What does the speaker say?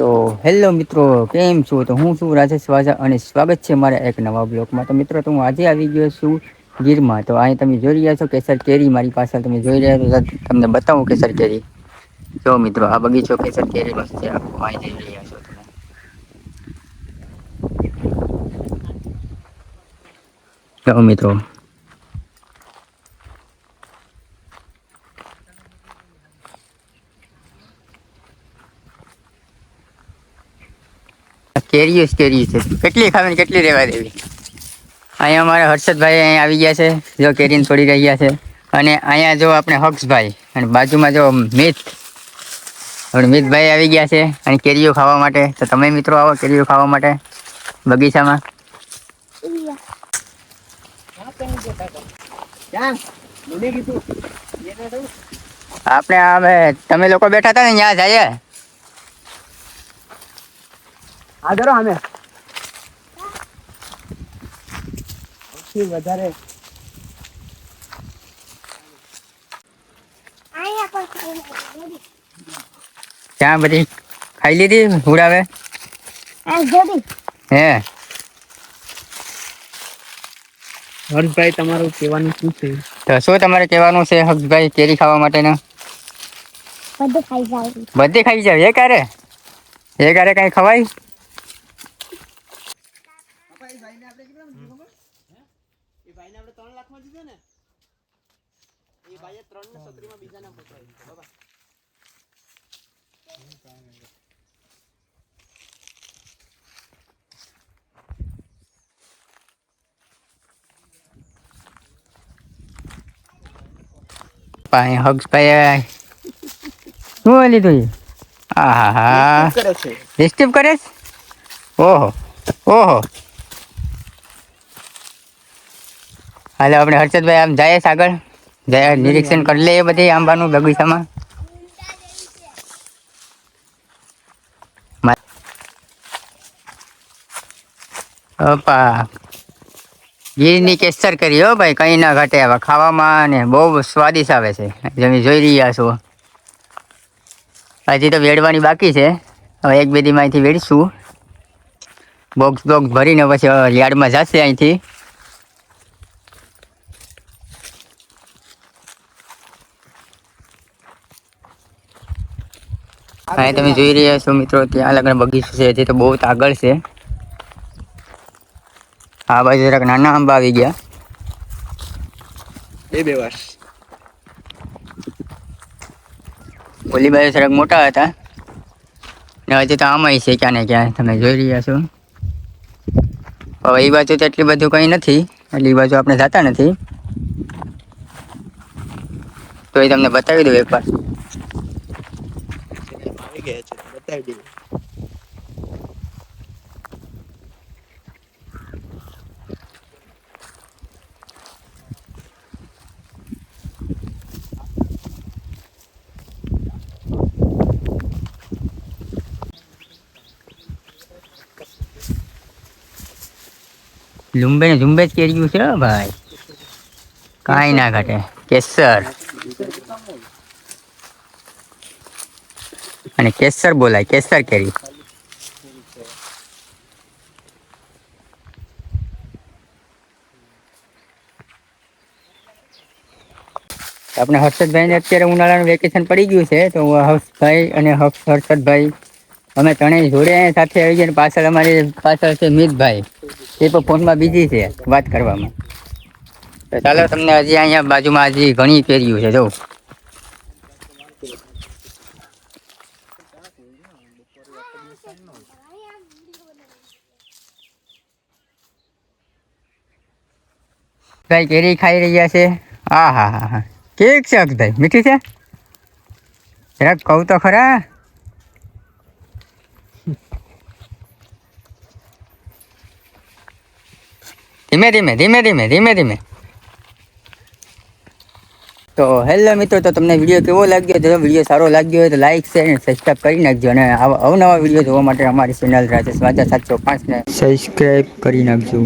તો હેલો મિત્રો, કેમ છો? તો હું છું રાજેશ વાજા અને સ્વાગત છે મારા એક નવા બ્લોગમાં. તો મિત્રો, તો હું આજે આવી ગયો છું ગીરમાં. તો અહીં તમે જોઈ રહ્યા છો કેસર કેરી મારી પાસે તમે જોઈ રહ્યા છો. તમને બતાવું કેસર કેરી. જો મિત્રો, આ બગીચો કેસર કેરી નો છે. અહીં જોઈ રહ્યા છો તમે. જો મિત્રો કેરીઓ જ કેરી છે. કેટલી ખાવે કેટલી રહેવા દેવી? અહીંયા અમારા હર્ષદભાઈ અહીંયા આવી ગયા છે, જો કેરીને છોડી રહ્યા છે. અને અહીંયા જો આપણે હક્ષભાઈ અને બાજુમાં જો મિત આપણે મિતભાઈ આવી ગયા છે, અને કેરીઓ ખાવા માટે. તો તમે મિત્રો આવો કેરીઓ ખાવા માટે, બગીચામાં. આપણે હવે તમે લોકો બેઠા હતા ને, ત્યાં જઈએ. આગળ અમે સૌથી વધારે. ત્યાં બધી ખાઈ લીધી ઉડાવે હે. હર્ષભાઈ તમારું કહેવાનું શું છે? તો શું તમારે કહેવાનું છે હર્ષભાઈ કેરી ખાવા માટેના? બધું ખાઈ જાવ. બધી ખાઈ જાવ એ ક્યારે? એ ક્યારે કઈ ખવાય એ ભાઈને આપણે ત્રણ લાખમાં દીધો ને એ ભાઈએ ત્રણ ને સત્રીમાં બીજા ના પૂછાય. બાબા પાય હગ્સ પાય શું લીધું છે હા હા. હા કરે છે. કરે છે? ઓહો ઓહો. હાલો આપણે હર્ષદભાઈ આમ જાય આગળ જાય નિરીક્ષણ કરી એ બધી આંબાનું બગીચામાં. અપા. ગીરની કેસર કરી હો ભાઈ, કંઈ ના ઘટે હવે ખાવામાં ને બહુ સ્વાદિષ્ટ આવે છે. તમે જોઈ રહ્યા છો. હજી તો વેડવાની બાકી છે. હવે એક બે દીમાં અહીંથી વેડશું. બોક્સ બોક્સ ભરીને પછી યાર્ડમાં જશે અહીંથી. અહીં તમે જોઈ રહ્યા છો મિત્રો ત્યાં લગ્ન બગીચો છે હજી તો બહુ જ આગળ છે. આ બાજુ જરાક નાના આંબા આવી ગયા. બે બે વર્ષ ઓલી બાજુ જરાક મોટા હતા. ને હજી તો આમાંય છે ક્યાં ને ક્યાં તમે જોઈ રહ્યા છો. હવે એ બાજુ તો એટલી બધું કંઈ નથી એટલે એ બાજુ આપણે જતા નથી. તો એ તમને બતાવી દઉં એકવાર આવી ગયા છે, બતાવી દઈએ. ને ઝુંબે જ કેર્યું છે ભાઈ. કાંઈ ના ઘટે. કેસર. અને કેસર બોલાય, કેસર કેરી. આપણે હર્ષદભાઈને અત્યારે ઉનાળાનું વેકેશન પડી ગયું છે, તો હર્ષભાઈ અને હર્ષદભાઈ, અમે ત્રણેય જોડે સાથે આવી ગયા પાછળ અમારી પાછળ છે મિતભાઈ. એ પણ ફોનમાં બીજી છે વાત કરવામાં. ચાલો તમને હજી અહીંયા બાજુમાં હજી ઘણી કેરીઓ છે, જો. ભાઈ કેરી ખાઈ રહ્યા છે. હા હા હા હા. કેક છે અક્ષભાઈ મીઠી છે? જરાક કહું તો ખરા. ધીમે ધીમે ધીમે ધીમે ધીમે ધીમે. તો હેલો મિત્રો, તો તમને વીડિયો કેવો લાગ્યો? જો વીડિયો સારો લાગ્યો હોય તો લાઈક, શેર અને સબસ્ક્રાઈબ કરી નાખજો અને અવનવા વીડિયો જોવા માટે અમારી ચેનલ રાજેશ વાજા સાતસો પાંચને સબસ્ક્રાઈબ કરી નાખજો.